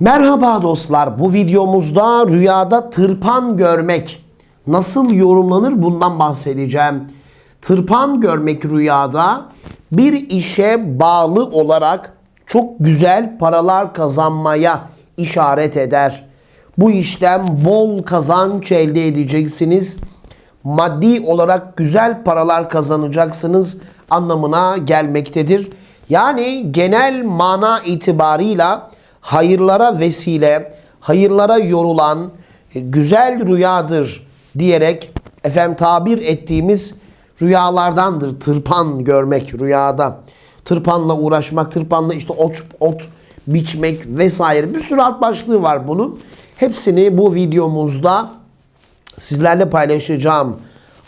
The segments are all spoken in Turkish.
Merhaba dostlar. Bu videomuzda rüyada tırpan görmek nasıl yorumlanır bundan bahsedeceğim. Tırpan görmek rüyada bir işe bağlı olarak çok güzel paralar kazanmaya işaret eder. Bu işten bol kazanç elde edeceksiniz. Maddi olarak güzel paralar kazanacaksınız anlamına gelmektedir. Yani genel mana itibarıyla hayırlara vesile, hayırlara yorulan e, güzel rüyadır diyerek efendim tabir ettiğimiz rüyalardandır. Tırpan görmek rüyada. Tırpanla uğraşmak, tırpanla işte ot, ot biçmek vesaire bir sürü alt başlığı var bunun. Hepsini bu videomuzda sizlerle paylaşacağım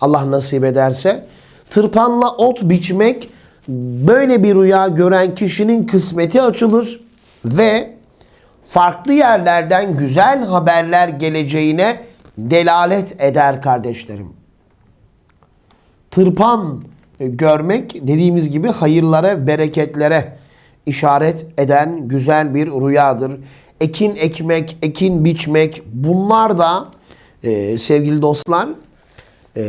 Allah nasip ederse. Tırpanla ot biçmek böyle bir rüya gören kişinin kısmeti açılır ve farklı yerlerden güzel haberler geleceğine delalet eder kardeşlerim. Tırpan e, görmek dediğimiz gibi hayırlara, bereketlere işaret eden güzel bir rüyadır. Ekin ekmek, ekin biçmek bunlar da e, sevgili dostlar e,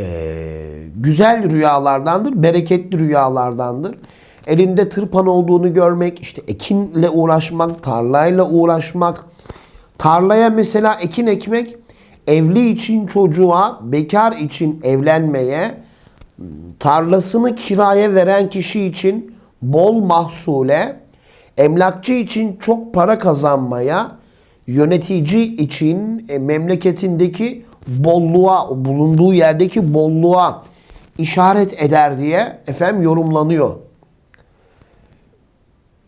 güzel rüyalardandır, bereketli rüyalardandır. Elinde tırpan olduğunu görmek, işte ekinle uğraşmak, tarlayla uğraşmak, tarlaya mesela ekin ekmek, evli için çocuğa, bekar için evlenmeye, tarlasını kiraya veren kişi için bol mahsule, emlakçı için çok para kazanmaya, yönetici için e, memleketindeki bolluğa, bulunduğu yerdeki bolluğa işaret eder diye efendim yorumlanıyor.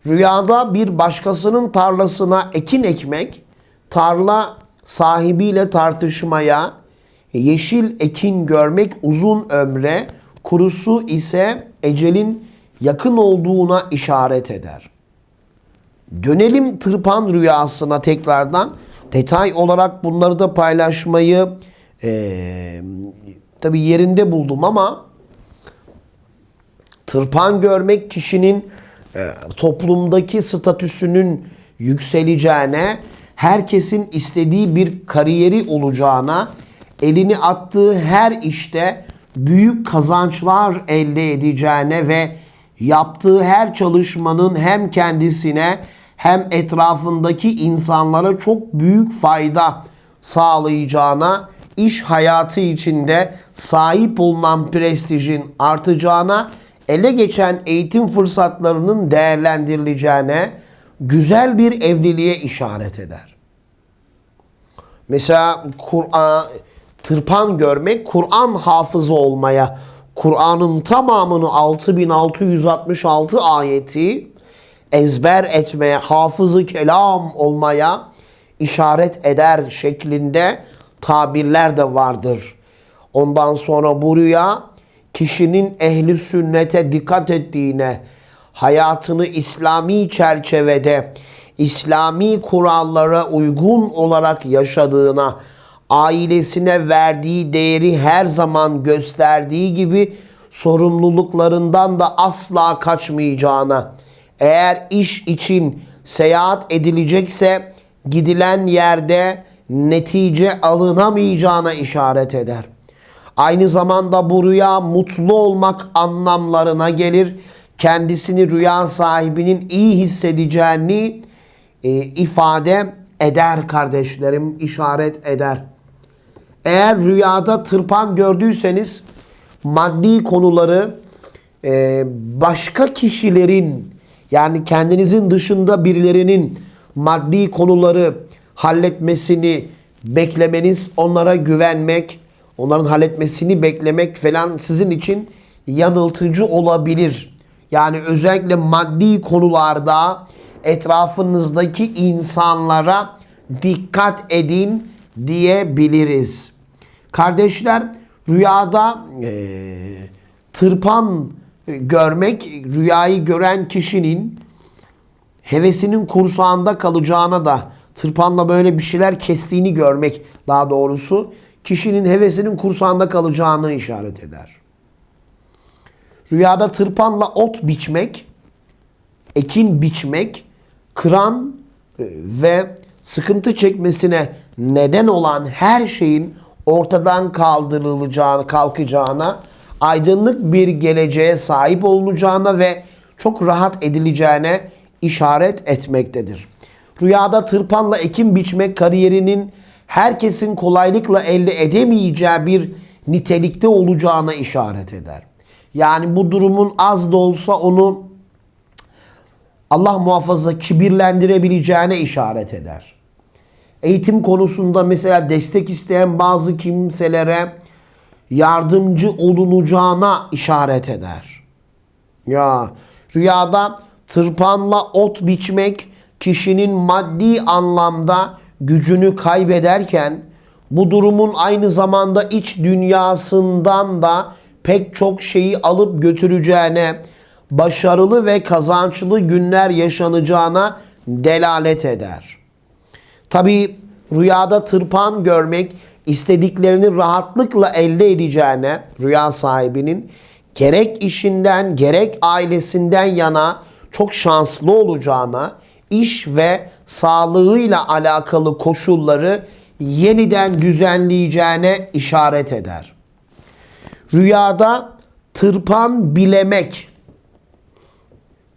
Rüyada bir başkasının tarlasına ekin ekmek, tarla sahibiyle tartışmaya, yeşil ekin görmek uzun ömre, kurusu ise ecelin yakın olduğuna işaret eder. Dönelim tırpan rüyasına tekrardan. Detay olarak bunları da paylaşmayı eee tabi yerinde buldum ama tırpan görmek kişinin e, toplumdaki statüsünün yükseleceğine, herkesin istediği bir kariyeri olacağına, elini attığı her işte büyük kazançlar elde edeceğine ve yaptığı her çalışmanın hem kendisine hem etrafındaki insanlara çok büyük fayda sağlayacağına, iş hayatı içinde sahip olunan prestijin artacağına, ele geçen eğitim fırsatlarının değerlendirileceğine, güzel bir evliliğe işaret eder. Mesela Kur'an tırpan görmek Kur'an hafızı olmaya, Kur'an'ın tamamını 6666 ayeti ezber etmeye, hafızı kelam olmaya işaret eder şeklinde tabirler de vardır. Ondan sonra bu rüya kişinin ehli sünnete dikkat ettiğine, hayatını İslami çerçevede, İslami kurallara uygun olarak yaşadığına, ailesine verdiği değeri her zaman gösterdiği gibi sorumluluklarından da asla kaçmayacağına, eğer iş için seyahat edilecekse gidilen yerde netice alınamayacağına işaret eder. Aynı zamanda bu rüya mutlu olmak anlamlarına gelir. Kendisini rüya sahibinin iyi hissedeceğini e, ifade eder kardeşlerim, işaret eder. Eğer rüyada tırpan gördüyseniz maddi konuları e, başka kişilerin yani kendinizin dışında birilerinin maddi konuları halletmesini beklemeniz, onlara güvenmek, onların halletmesini beklemek falan sizin için yanıltıcı olabilir. Yani özellikle maddi konularda etrafınızdaki insanlara dikkat edin diyebiliriz. Kardeşler rüyada e, tırpan görmek rüyayı gören kişinin hevesinin kursağında kalacağına da tırpanla böyle bir şeyler kestiğini görmek daha doğrusu kişinin hevesinin kursağında kalacağını işaret eder. Rüyada tırpanla ot biçmek, ekin biçmek, kıran e, ve sıkıntı çekmesine neden olan her şeyin ortadan kaldırılacağını, kalkacağına, aydınlık bir geleceğe sahip olunacağına ve çok rahat edileceğine işaret etmektedir. Rüyada tırpanla ekim biçmek kariyerinin herkesin kolaylıkla elde edemeyeceği bir nitelikte olacağına işaret eder. Yani bu durumun az da olsa onu Allah muhafaza kibirlendirebileceğine işaret eder. Eğitim konusunda mesela destek isteyen bazı kimselere yardımcı olunacağına işaret eder. Ya rüyada tırpanla ot biçmek kişinin maddi anlamda gücünü kaybederken bu durumun aynı zamanda iç dünyasından da pek çok şeyi alıp götüreceğine, başarılı ve kazançlı günler yaşanacağına delalet eder. Tabi rüyada tırpan görmek istediklerini rahatlıkla elde edeceğine rüya sahibinin gerek işinden gerek ailesinden yana çok şanslı olacağına, iş ve sağlığıyla alakalı koşulları yeniden düzenleyeceğine işaret eder. Rüyada tırpan bilemek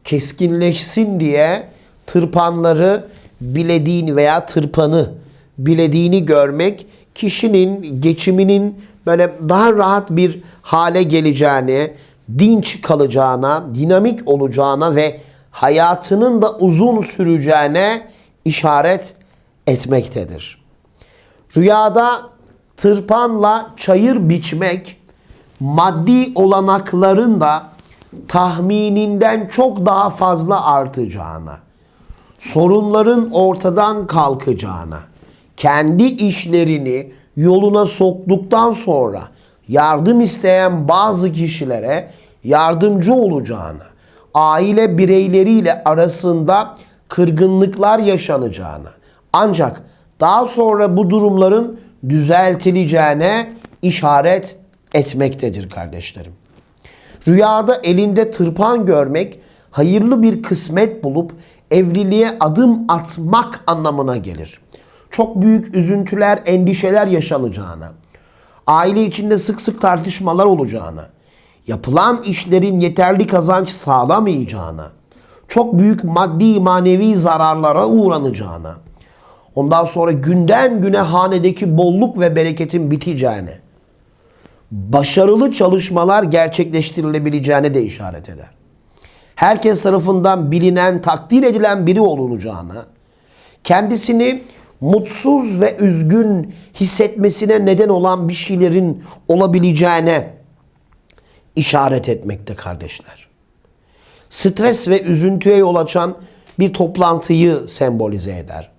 keskinleşsin diye tırpanları bilediğini veya tırpanı bilediğini görmek kişinin geçiminin böyle daha rahat bir hale geleceğini, dinç kalacağına, dinamik olacağına ve hayatının da uzun süreceğine işaret etmektedir. Rüyada tırpanla çayır biçmek maddi olanakların da tahmininden çok daha fazla artacağına, sorunların ortadan kalkacağına, kendi işlerini yoluna soktuktan sonra yardım isteyen bazı kişilere yardımcı olacağına, aile bireyleriyle arasında kırgınlıklar yaşanacağına, ancak daha sonra bu durumların düzeltileceğine işaret etmektedir kardeşlerim. Rüyada elinde tırpan görmek hayırlı bir kısmet bulup evliliğe adım atmak anlamına gelir. Çok büyük üzüntüler, endişeler yaşanacağına, aile içinde sık sık tartışmalar olacağına, yapılan işlerin yeterli kazanç sağlamayacağına, çok büyük maddi manevi zararlara uğranacağına, ondan sonra günden güne hanedeki bolluk ve bereketin biteceğine, başarılı çalışmalar gerçekleştirilebileceğine de işaret eder. Herkes tarafından bilinen, takdir edilen biri olunacağına, kendisini mutsuz ve üzgün hissetmesine neden olan bir şeylerin olabileceğine işaret etmekte kardeşler. Stres ve üzüntüye yol açan bir toplantıyı sembolize eder.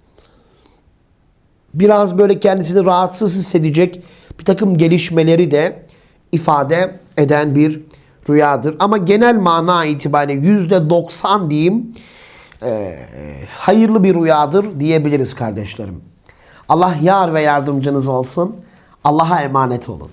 Biraz böyle kendisini rahatsız hissedecek bir takım gelişmeleri de ifade eden bir rüyadır. Ama genel mana itibariyle yüzde doksan diyeyim e, hayırlı bir rüyadır diyebiliriz kardeşlerim. Allah yar ve yardımcınız olsun. Allah'a emanet olun.